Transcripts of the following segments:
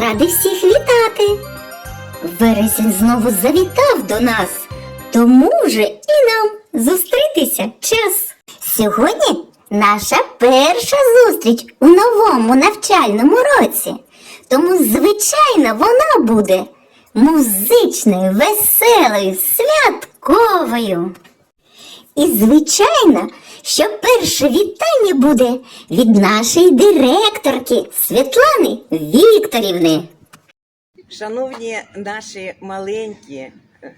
Ради всіх вітати. Вересень знову завітав до нас, тому вже і нам зустрітися час. Сьогодні наша перша зустріч у новому навчальному році. Тому, звичайно, вона буде музичною, веселою, святковою. І, звичайно, що перше вітання буде від нашої директорки Світлани Вікторівни. Шановні наші маленькі, е,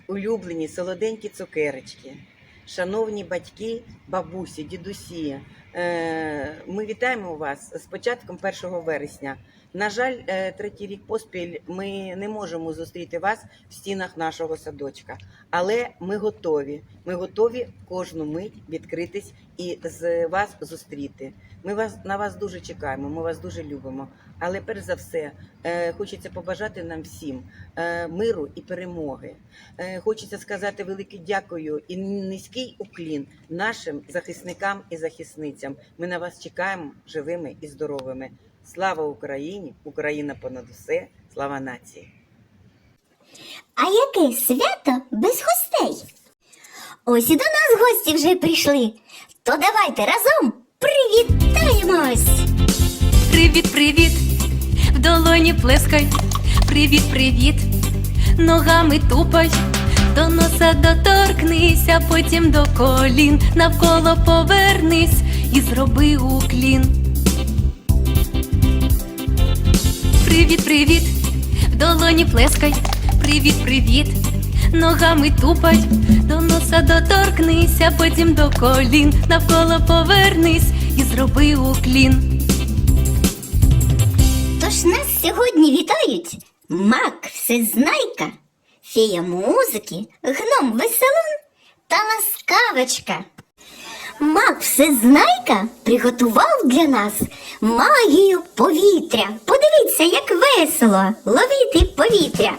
улюблені, солоденькі цукерочки, шановні батьки, бабусі, дідусі, е, ми вітаємо вас з початком 1 вересня. На жаль, е, третій рік поспіль ми не можемо зустріти вас в стінах нашого садочка, але ми готові. Ми готові кожну мить відкритись і з вас зустріти. Ми вас на вас дуже чекаємо. Ми вас дуже любимо. Але перш за все, е, хочеться побажати нам всім е, миру і перемоги. Хочеться сказати велике дякую і низький уклін нашим захисникам і захисницям. Ми на вас чекаємо живими і здоровими. Слава Україні! Україна понад усе! Слава нації! А яке свято без гостей? Ось і до нас гості вже прийшли. То давайте разом привітаємось! Привіт, привіт, в долоні плескай, привіт, привіт, ногами тупай, до носа доторкнися, потім до колін, навколо повернись і зроби уклін. Привіт, привіт, в долоні плескай, привіт, привіт, ногами тупай, до носа доторкнися, потім до колін, навколо повернись і зроби уклін. Тож нас сьогодні вітають мак всезнайка, фея музики, гном веселун та ласкавочка. Мак всезнайка приготував для нас магію повітря. Подивіться, як весело ловити повітря.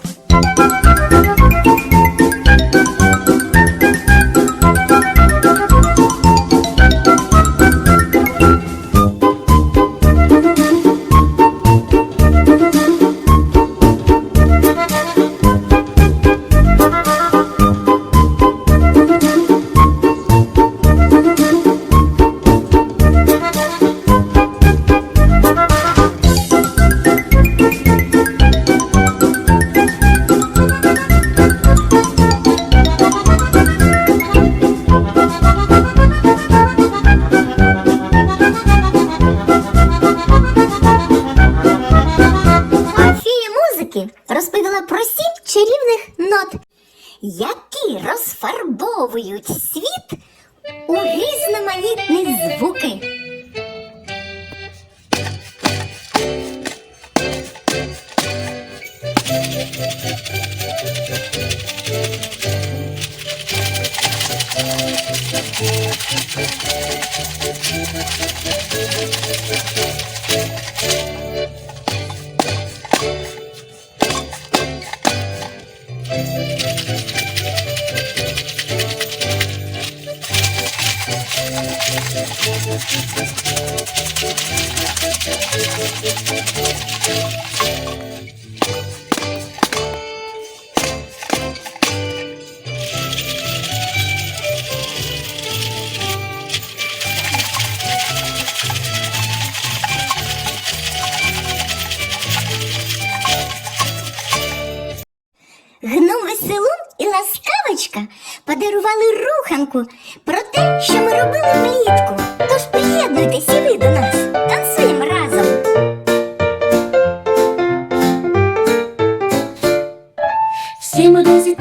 Які розфарбовують світ у різноманітні звуки. Гном веселун і ласкавочка подарували руханку про те, що ми робили влітку. Всі ми друзі,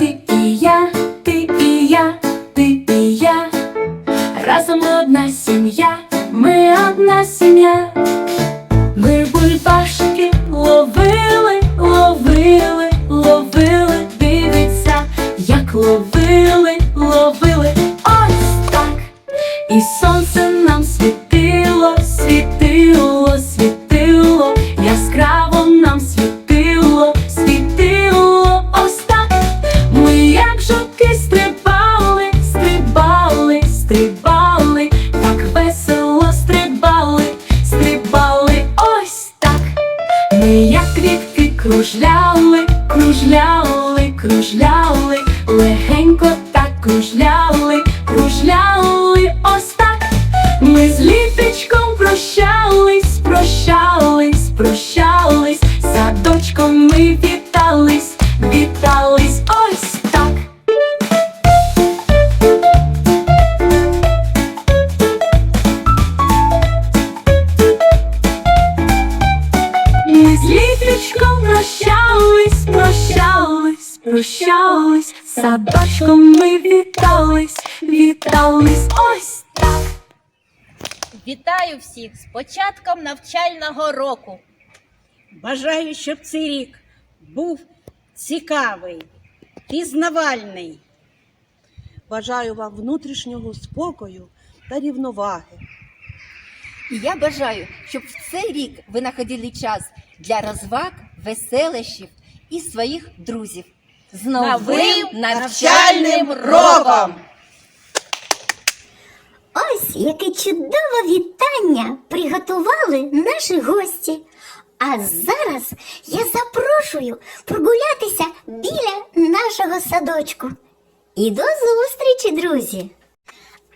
кружляли, легенько так кружляли, кружляли садочком ми вітались, вітались ось так. Вітаю всіх з початком навчального року. Бажаю, щоб цей рік був цікавий, пізнавальний. Бажаю вам внутрішнього спокою та рівноваги. І я бажаю, щоб в цей рік ви знаходили час для розваг, веселощів і своїх друзів. З Новим навчальним роком! Ось яке чудове вітання приготували наші гості. А зараз я запрошую прогулятися біля нашого садочку. І до зустрічі, друзі!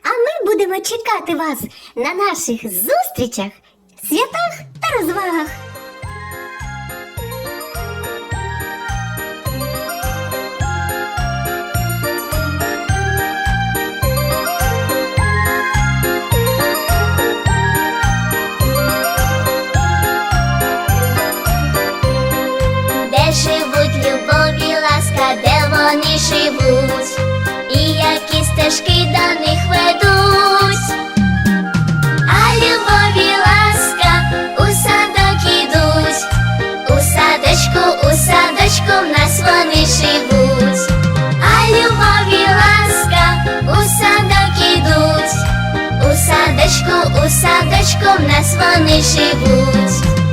А ми будемо чекати вас на наших зустрічах, святах та розвагах. Живуть, і які стежки до них ведуть. А любов і ласка у садок ідуть, у садочку, у садочку в нас вони живуть. А любов і ласка у садок ідуть, у садочку, у садочку в нас вони живуть.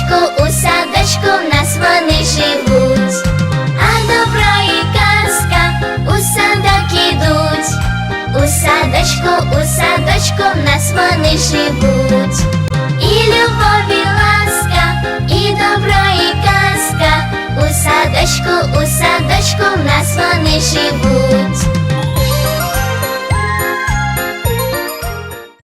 Садочку, у садочку в нас вони живуть. А добро і казка у садок ідуть, у садочку, у садочку в нас вони живуть. І любов, і ласка, і добро, і казка у садочку, у садочку в нас вони живуть.